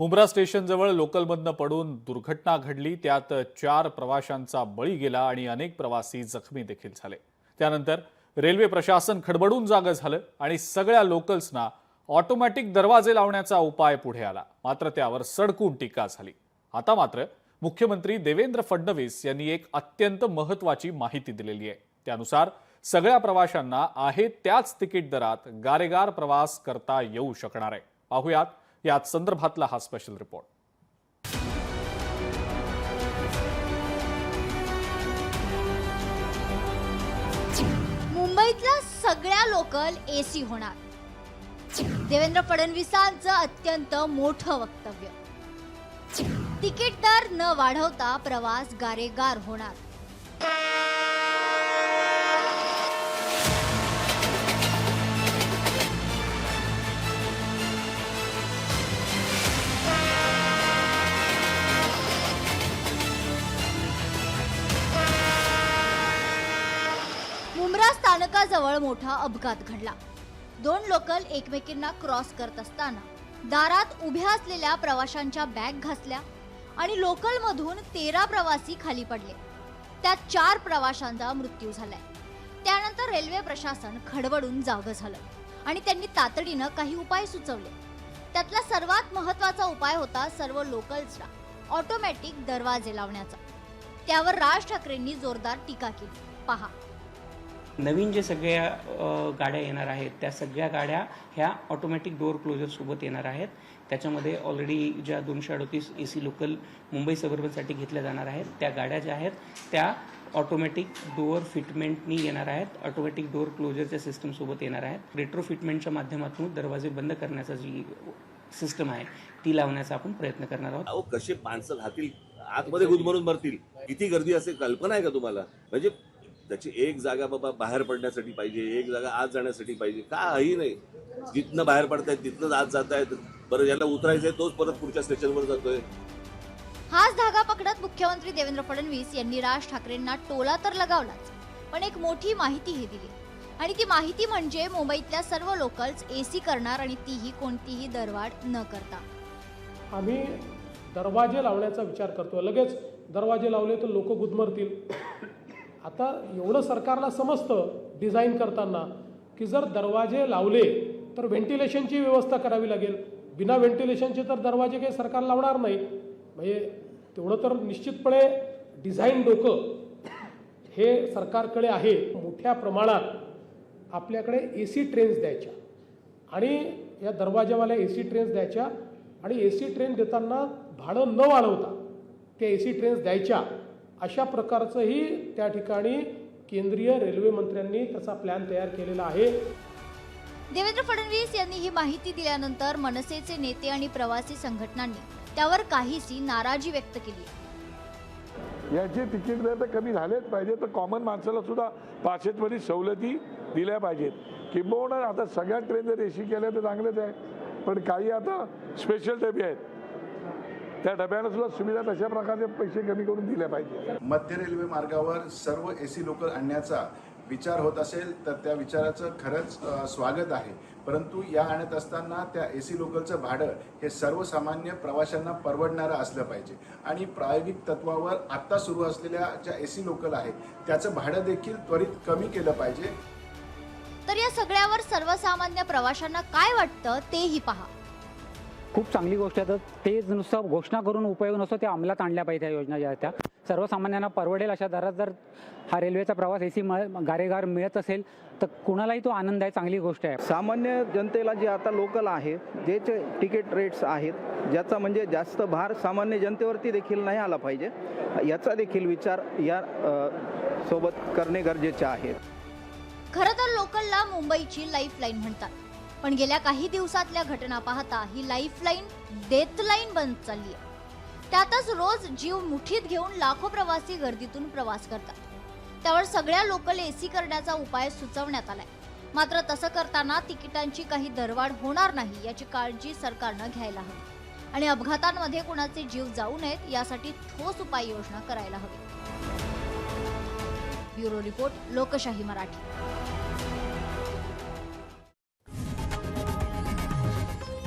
मुंब्रा स्टेशनजवळ लोकलमधनं पडून दुर्घटना घडली. त्यात चार प्रवाशांचा बळी गेला आणि अनेक प्रवासी जखमी देखील झाले. त्यानंतर रेल्वे प्रशासन खडबडून जागं झालं आणि सगळ्या लोकल्सना ऑटोमॅटिक दरवाजे लावण्याचा उपाय पुढे आला. मात्र त्यावर सडकून टीका झाली. आता मात्र मुख्यमंत्री देवेंद्र फडणवीस यांनी एक अत्यंत महत्वाची माहिती दिलेली आहे. त्यानुसार सगळ्या प्रवाशांना आहे त्याच तिकीट दरात गारेगार प्रवास करता येऊ शकणार आहे. पाहुयात याच संदर्भातला हा स्पेशल रिपोर्ट मुंबईतल्या सगळ्या लोकल एसी होणार. देवेंद्र फडणवीसांचं अत्यंत मोठं वक्तव्य. तिकीट दर न वाढवता प्रवास गारेगार होणार. मुंब्रा स्थानकाजवळ मोठा अपघात घडला. दोन लोकल एकमेकींना क्रॉस करत असताना दारात उभ्या असलेल्या प्रवाशांच्या बॅग घासल्या आणि लोकलमधून तेरा प्रवासी खाली पडले. त्यात चार प्रवाशांचा मृत्यू झालाय. त्यानंतर रेल्वे प्रशासन खडबडून जागं झालं आणि त्यांनी तातडीनं काही उपाय सुचवले. त्यातला सर्वात महत्त्वाचा उपाय होता सर्व लोकल्सला ऑटोमॅटिक दरवाजे लावण्याचा. त्यावर राज ठाकरेंनी जोरदार टीका केली. पहा. नवीन जे सगळ्या गाड्या येणार आहेत त्या सगळ्या गाड्या ह्या ऑटोमॅटिक डोअर क्लोजरसोबत येणार आहेत. त्याच्यामध्ये ऑलरेडी ज्या दोनशे अडतीस ए सी लोकल मुंबई सबर्बनसाठी घेतल्या जाणार आहेत त्या गाड्या ज्या आहेत त्या ऑटोमॅटिक डोअर फिटमेंटनी येणार आहेत. ऑटोमॅटिक डोअर क्लोजरच्या सिस्टमसोबत येणार आहेत. रेट्रो फिटमेंटच्या माध्यमातून दरवाजे बंद करण्याचा जी सिस्टम आहे ती लावण्याचा आपण प्रयत्न करणार आहोत. अहो कसे माणसं राहतील? आतमध्ये गुदमरून मरतील. किती गर्दी असे कल्पना आहे का तुम्हाला? म्हणजे त्याची एक जागा बाबा बाहेर पडण्यासाठी पाहिजे एक जागा आत जाण्यासाठी पाहिजे काही नाही. जिथनं बाहेर पडतायत तिथनंच आत जात आहेत बरं ज्याला उतरायचंय तोच परत पुढच्या स्टेशनवर जातोय. हाच धागा पकडत मुख्यमंत्री देवेंद्र फडणवीस यांनी राज ठाकरेंना टोला तर लगावलाच पण एक मोठी माहितीही दिली. आणि ती माहिती म्हणजे मुंबईतल्या सर्व लोकल्स एसी करणार आणि तीही कोणतीही दरवाढ न करता. आम्ही दरवाजे लावण्याचा विचार करतो लगेच दरवाजे लावले तर लोक गुदमरतील. आता एवढं सरकारला समजतं डिझाईन करताना की जर दरवाजे लावले तर व्हेंटिलेशनची व्यवस्था करावी लागेल. बिना व्हेंटिलेशनचे तर दरवाजे काही सरकार लावणार नाही. म्हणजे तेवढं तर निश्चितपणे डिझाईन डोकं हे सरकारकडे आहे. मोठ्या प्रमाणात आपल्याकडे ए सी ट्रेन्स द्यायच्या. आणि या दरवाजावाल्या ए सी ट्रेन्स द्यायच्या. आणि ए सी ट्रेन देताना भाडं न वाढवता त्या ए सी ट्रेन्स द्यायच्या. अशा प्रकारचंही त्या ठिकाणी केंद्रीय रेल्वे मंत्र्यांनी त्याचा प्लॅन तयार केलेला आहे. देवेंद्र फडणवीस यांनी ही माहिती दिल्यानंतर मनसेचे नेते आणि प्रवासी संघटनांनी त्यावर काहीशी नाराजी व्यक्त केली याचे तिकीट दर तर कमी झालेच पाहिजे. तर कॉमन माणसाला सुद्धा पाचशेमध्ये सवलती दिल्या पाहिजेत. किंबहुना आता सगळ्या ट्रेन जर एसी केल्या तर चांगलेच आहे. पण काही आता स्पेशल डबे आहेत. त्या डब्याला सुद्धा सुविधा तशा प्रकारचे पैसे कमी करून दिल्या पाहिजे. मध्य रेल्वे मार्गावर सर्व ए सी लोकल आणण्याचा विचार होत असेल तर त्या विचाराचं खरंच स्वागत आहे. परंतु या आणत असताना त्या ए सी लोकलचं भाडं हे सर्वसामान्य प्रवाशांना परवडणारं असलं पाहिजे. आणि प्रायोगिक तत्वावर आत्ता सुरू असलेल्या ज्या ए सी लोकल आहेत त्याचं भाडं देखील त्वरित कमी केलं पाहिजे. तर या सगळ्यावर सर्वसामान्य प्रवाशांना काय वाटतं तेही पहा. खूप चांगली गोष्ट आहे. तर ते नुसतं घोषणा करून उपयोग नसतो ते अंमलात आणल्या पाहिजे त्या योजना ज्या आहेत त्या. सर्वसामान्यांना परवडेल अशा दरात जर हा रेल्वेचा प्रवास एसी गारेगार मिळत असेल तर कुणालाही तो आनंद आहे चांगली गोष्ट आहे. सामान्य जनतेला जे आता लोकल आहे जे जे तिकीट रेट्स आहेत ज्याचा म्हणजे जास्त भार सामान्य जनतेवरती देखील नाही आला पाहिजे याचा देखील विचार या सोबत करणे गरजेचे आहे. खरं तर लोकलला मुंबईची लाईफलाईन म्हणतात. पण गेल्या काही दिवसातल्या घटना पाहता ही लाईफलाईन डेथलाईन बनत चालली आहे. त्यातच रोज जीव मुठीत घेऊन लाखो प्रवासी गर्दीतून प्रवास करतात. त्यावर सगळ्या लोकल एसी करण्याचा उपाय सुचवण्यात आलाय. मात्र तसं करताना तिकिटांची काही दरवाढ होणार नाही याची काळजी सरकारनं घ्यायला हवी. आणि अपघातांमध्ये कुणाचे जीव जाऊ नयेत यासाठी ठोस उपाययोजना करायला हवी. ब्युरो रिपोर्ट लोकशाही मराठी.